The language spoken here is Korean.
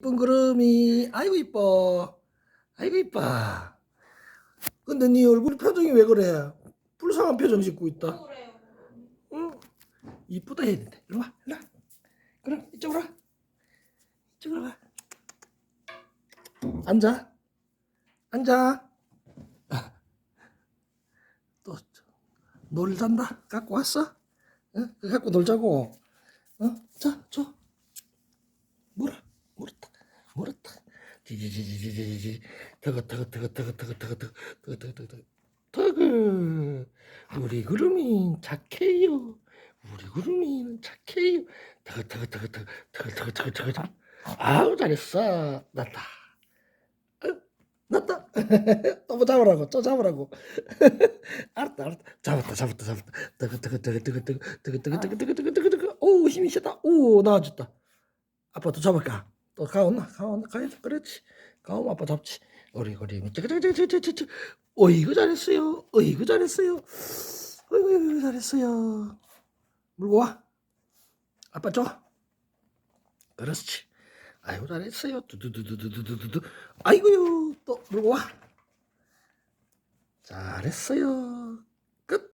이쁜 구름이 아이고 이뻐. 아이고 이뻐. 근데 네 얼굴 표정이 왜 그래? 불쌍한 표정 짓고 있다. 응? 이쁘다 해야 된다. 일로 와 일로 와. 그럼 이쪽으로 와. 이쪽으로 와. 앉아. 앉아. 또 놀잔다. 갖고 왔어? 응? 갖고 놀자고. 어? 자 줘 물어 물었다 물었다 지지지지지지지 터그 터그 터그 터그 터그 터그 터그 터그 터그 터그 우리 구름이 착해요 우리 구름이는 착해요 터그 터그 터그 터그 터그 터그 터그 터그 아우 잘했어 났다 어? 났다 또뭐 잡으라고 또 잡으라고 알았다 알았다 잡았다 잡았다 잡았다 터그 터그 터그 터그 터그 터그 터그 터그 터그 터그 터그 오 힘이 세다 오 나와줬다 아빠 또 잡을까? 또 가오나 가오나 가야 그렇지. 가오마 아빠 잡지. 어리거리 찌그찌그찌그찌그찌 어이구 잘했어요. 어이구 잘했어요. 어이구, 어이구 잘했어요. 물고 와. 아빠 줘. 그렇지. 아이고 잘했어요. 두두두두두두두. 아이고요. 또 물고 와. 잘했어요. 끝.